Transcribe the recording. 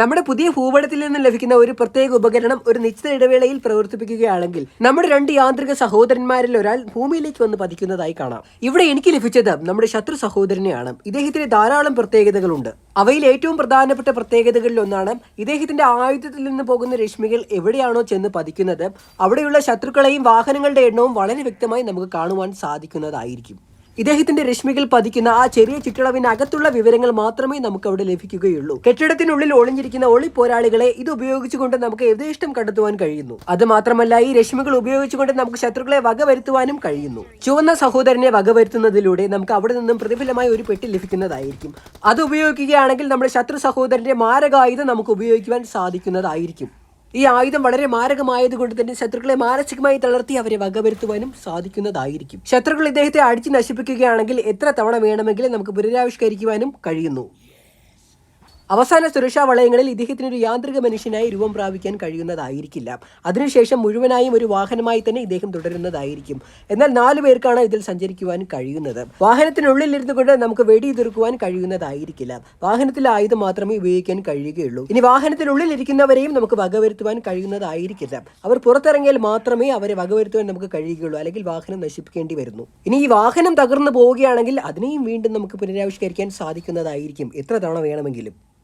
നമ്മുടെ പുതിയ ഭൂപടത്തിൽ നിന്ന് ലഭിക്കുന്ന ഒരു പ്രത്യേക ഉപകരണം ഒരു നിശ്ചിത ഇടവേളയിൽ പ്രവർത്തിപ്പിക്കുകയാണെങ്കിൽ നമ്മുടെ രണ്ട് യാന്ത്രിക സഹോദരന്മാരിൽ ഒരാൾ ഭൂമിയിലേക്ക് വന്ന് പതിക്കുന്നതായി കാണാം. ഇവിടെ എനിക്ക് ലഭിച്ചത് നമ്മുടെ ശത്രു സഹോദരനെയാണ്. ഇദ്ദേഹത്തിന് ധാരാളം പ്രത്യേകതകളുണ്ട്. അവയിൽ ഏറ്റവും പ്രധാനപ്പെട്ട പ്രത്യേകതകളിൽ ഒന്നാണ് ഇദ്ദേഹത്തിന്റെ ആയുധത്തിൽ നിന്ന് പോകുന്ന രശ്മികൾ എവിടെയാണോ ചെന്ന് പതിക്കുന്നത് അവിടെയുള്ള ശത്രുക്കളെയും വാഹനങ്ങളുടെ എണ്ണവും വളരെ വ്യക്തമായി നമുക്ക് കാണുവാൻ സാധിക്കുന്നതായിരിക്കും. ഇദ്ദേഹത്തിന്റെ രശ്മികൾ പതിക്കുന്ന ആ ചെറിയ ചുറ്റളവിനകത്തുള്ള വിവരങ്ങൾ മാത്രമേ നമുക്ക് അവിടെ ലഭിക്കുകയുള്ളൂ. കെട്ടിടത്തിനുള്ളിൽ ഒളിഞ്ഞിരിക്കുന്ന ഒളി പോരാളികളെ ഇത് ഉപയോഗിച്ചുകൊണ്ട് നമുക്ക് യഥേഷ്ടം കണ്ടെത്തുവാൻ കഴിയുന്നു. അത് മാത്രമല്ല ഈ രശ്മികൾ ഉപയോഗിച്ചുകൊണ്ട് നമുക്ക് ശത്രുക്കളെ വകവരുത്തുവാനും കഴിയുന്നു. ചുവന്ന സഹോദരനെ വകവരുത്തുന്നതിലൂടെ നമുക്ക് അവിടെ നിന്നും പ്രതിഫലമായി ഒരു പെട്ടി ലഭിക്കുന്നതായിരിക്കും. അത് ഉപയോഗിക്കുകയാണെങ്കിൽ നമ്മുടെ ശത്രു സഹോദരന്റെ മാരകായുധം നമുക്ക് ഉപയോഗിക്കുവാൻ സാധിക്കുന്നതായിരിക്കും. ഈ ആയുധം വളരെ മാരകമായതുകൊണ്ട് തന്നെ ശത്രുക്കളെ മാനസികമായി തളർത്തി അവരെ വകവരുത്തുവാനും സാധിക്കുന്നതായിരിക്കും. ശത്രുക്കൾ ഇദ്ദേഹത്തെ അടിച്ചു നശിപ്പിക്കുകയാണെങ്കിൽ എത്ര തവണ വേണമെങ്കിലും നമുക്ക് പുനരാവിഷ്കരിക്കുവാനും കഴിയുന്നു. അവസാന സുരക്ഷാ വളയങ്ങളിൽ ഇദ്ദേഹത്തിന് ഒരു യാന്ത്രിക മനുഷ്യനായി രൂപം പ്രാപിക്കാൻ കഴിയുന്നതായിരിക്കില്ല. അതിനുശേഷം മുഴുവനായും ഒരു വാഹനമായി തന്നെ ഇദ്ദേഹം തുടരുന്നതായിരിക്കും. എന്നാൽ നാലു പേർക്കാണ് ഇതിൽ സഞ്ചരിക്കുവാൻ കഴിയുന്നത്. വാഹനത്തിനുള്ളിൽ ഇരുന്നു കൊണ്ട് നമുക്ക് വെടിയുതിർക്കുവാൻ കഴിയുന്നതായിരിക്കില്ല. വാഹനത്തിൽ ആയുധം മാത്രമേ ഉപയോഗിക്കാൻ കഴിയുകയുള്ളൂ. ഇനി വാഹനത്തിനുള്ളിൽ ഇരിക്കുന്നവരെയും നമുക്ക് വകവരുത്തുവാൻ കഴിയുന്നതായിരിക്കില്ല. അവർ പുറത്തിറങ്ങിയാൽ മാത്രമേ അവരെ വകവരുത്തുവാൻ നമുക്ക് കഴിയുകയുള്ളൂ. അല്ലെങ്കിൽ വാഹനം നശിപ്പിക്കേണ്ടി വരുന്നു. ഇനി ഈ വാഹനം തകർന്നു പോവുകയാണെങ്കിൽ അതിനെയും വീണ്ടും നമുക്ക് പുനരാവിഷ്കരിക്കാൻ സാധിക്കുന്നതായിരിക്കും. എത്ര തവണ വേണമെങ്കിലും.